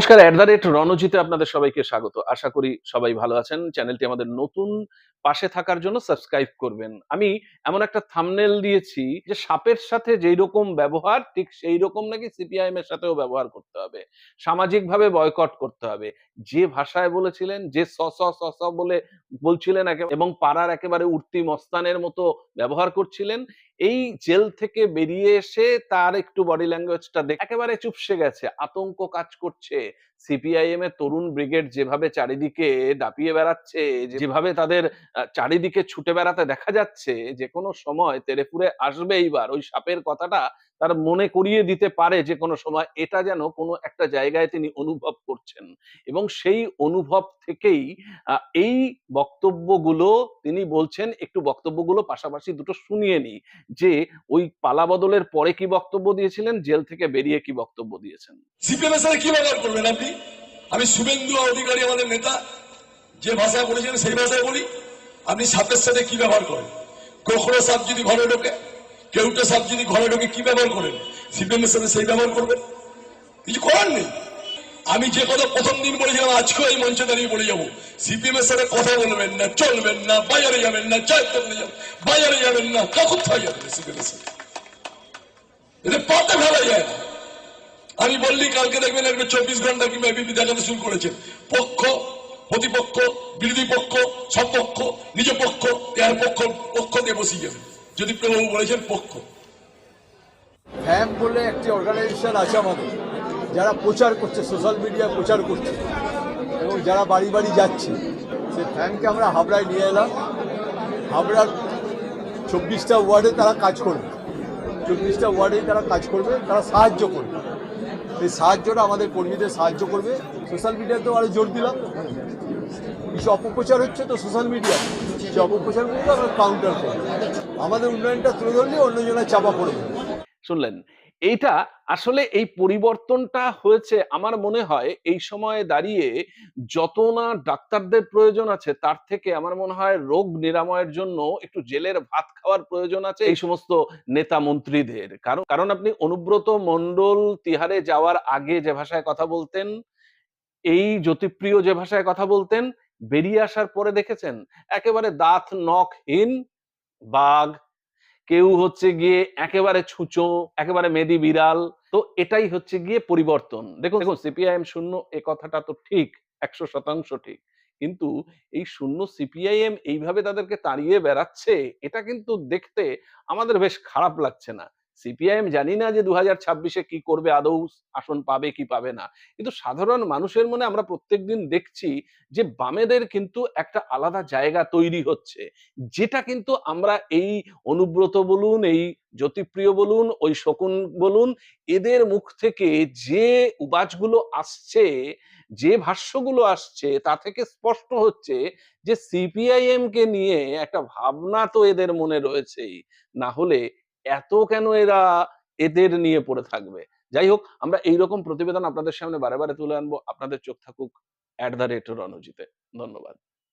নমস্কার at the rate রণজিতে আপনাদের সবাইকে স্বাগত। আশা করি সবাই ভালো আছেন। চ্যানেলটি আমাদের নতুন পাশে থাকার জন্য সাবস্ক্রাইব করবেন। আমি এমন একটা থামনেল দিয়েছি যে সাপের সাথে যেই রকম ব্যবহার, ঠিক সেই রকম নাকি সিপিআইএম এর সাথেও ব্যবহার করতে হবে। সামাজিকভাবে বয়কট করতে হবে। যে ভাষায় বলেছিলেন, যে স স স স বলে বলছিলেন এবং পাড়ার একেবারে উঠতি মস্তানের মতো ব্যবহার করছিলেন এই জেল থেকে বেরিয়ে এসে তার একটু বডি ল্যাঙ্গুয়েজটা দেখে একেবারে চুপসে গেছে, আতঙ্ক কাজ করছে। সিপিআইএম এর তরুণ ব্রিগেড যেভাবে চারিদিকে দাপিয়ে বেড়াচ্ছে, যেভাবে তাদের চারিদিকে ছুটে বেড়াতে দেখা যাচ্ছে যে কোনো সময় তেরেপুরে আসবে এইবার, ওই সাপের কথাটা তার মনে করিয়ে দিতে পারে যে কোনো সময়, এটা যেন কোনো একটা জায়গায় তিনি অনুভব করছেন। এবং সেই অনুভব থেকেই এই বক্তব্যগুলো তিনি বলছেন, একটু বক্তব্যগুলো পাশাপাশি দুটো শুনিয়ে নিই, যে ওই পালাবদলের পরে কি বক্তব্য দিয়েছিলেন, জেল থেকে বেরিয়ে কি বক্তব্য দিয়েছেন? কি ব্যবহার করবেন আপনি? আমি শুভেন্দু অধিকারী আমাদের নেতা, যে ভাষায় বলেছেন সেই ভাষায় বলি। আপনি সাপের সাথে কি ব্যবহার করেন? কখনো সাপ যদি ঘরে ঢোকে, কেউটা সাপ যদি ঘরে ঢোকে কি ব্যবহার করেন? সিপিএম এর সাথে সেই ব্যবহার করবেন কিছু করার নেই। আমি যে কথা প্রথম দিন বলেছিলাম, আজকেও এই মঞ্চে দাঁড়িয়ে বলে যাব। সিপিএম এর সাথে কথা বলবেন না, চলবেন না বাজারে যাবেন না, চায়ের দোকানে যাবেন বাজারে যাবেন না কোথায় যাবেন সিপিএম এর সাথে। এদের পাতে না আমি বললি, কালকে দেখবেন একটা চব্বিশ ঘণ্টা কিংবা এবিপি দেখাতে শুরু করেছেন পক্ষ, প্রতিপক্ষ, বিরোধী পক্ষ সপক্ষ নিজ পক্ষ, এর পক্ষ পক্ষ দিয়ে বসিয়ে যাবে যদি প্রভু বলেছেন, পক্ষ। ফ্যাম বলে একটি অর্গানাইজেশন আছে আমাদের, যারা প্রচার করছে সোশ্যাল মিডিয়ায় প্রচার করছে, এবং যারা বাড়ি বাড়ি যাচ্ছে, সেই ফ্যামকে আমরা হাবড়ায় নিয়ে এলাম। হাবড়ার চব্বিশটা ওয়ার্ডে তারা কাজ করবে। চব্বিশটা ওয়ার্ডে তারা কাজ করবে, তারা সাহায্য করবে। এই সাহায্যটা আমাদের কর্মীদের সাহায্য করবে। সোশ্যাল মিডিয়াতেও আরও জোর দিলাম। কিছু অপপ্রচার হচ্ছে তো সোশ্যাল মিডিয়া সেই করবে আমরা কাউন্টার করব। আমাদের উন্নয়নটা তুলে ধরলে অন্যজনের চাপা পড়বে। শুনলেন এইটা আসলে এই পরিবর্তনটা হয়েছে আমার মনে হয় এই সময়ে দাঁড়িয়ে যত না ডাক্তারদের প্রয়োজন আছে, তার থেকে আমার মনে হয় রোগ নিরাময়ের জন্য একটু জেলের ভাত খাওয়ার প্রয়োজন আছে এই সমস্ত নেতা মন্ত্রীদের। কারণ কারণ আপনি অনুব্রত মণ্ডল তিহারে যাওয়ার আগে যে ভাষায় কথা বলতেন, এই জ্যোতিপ্রিয় যে ভাষায় কথা বলতেন, বেরিয়ে আসার পরে দেখেছেন? একেবারে দাঁত নখহীন বাঘ কেউ হচ্ছে গিয়ে একেবারে ছুঁচো, একেবারে মেদি বিড়াল। তো এটাই হচ্ছে গিয়ে পরিবর্তন। দেখুন দেখুন, সিপিআইএম শূন্য, এ কথাটা তো ঠিক, একশো শতাংশ ঠিক। কিন্তু এই শূন্য সিপিআইএম এইভাবে তাদেরকে তাড়িয়ে বেড়াচ্ছে, এটা কিন্তু দেখতে আমাদের বেশ খারাপ লাগছে না। সিপিআইএম জানি না যে দু হাজার কি করবে, আদৌ আসন পাবে কি পাবে না। কিন্তু সাধারণ মানুষের মনে আমরা প্রত্যেকদিন দেখছি যে বামেদের কিন্তু একটা আলাদা জায়গা তৈরি হচ্ছে। যেটা কিন্তু আমরা এই অনুব্রত বলুন, এই জ্যোতিপ্রিয় বলুন, ওই শকুন বলুন, এদের মুখ থেকে যে উবাজগুলো আসছে, যে ভাষ্যগুলো আসছে, তা থেকে স্পষ্ট হচ্ছে যে সিপিআইএম কে নিয়ে একটা ভাবনা তো এদের মনে রয়েছেই। না হলে এত কেন এরা এদের নিয়ে পড়ে থাকবে? যাই হোক আমরা এইরকম প্রতিবেদন আপনাদের সামনে বারে বারে তুলে আনব। আপনাদের চোখ থাকুক অ্যাট দ্য রেট রণজিতে ধন্যবাদ।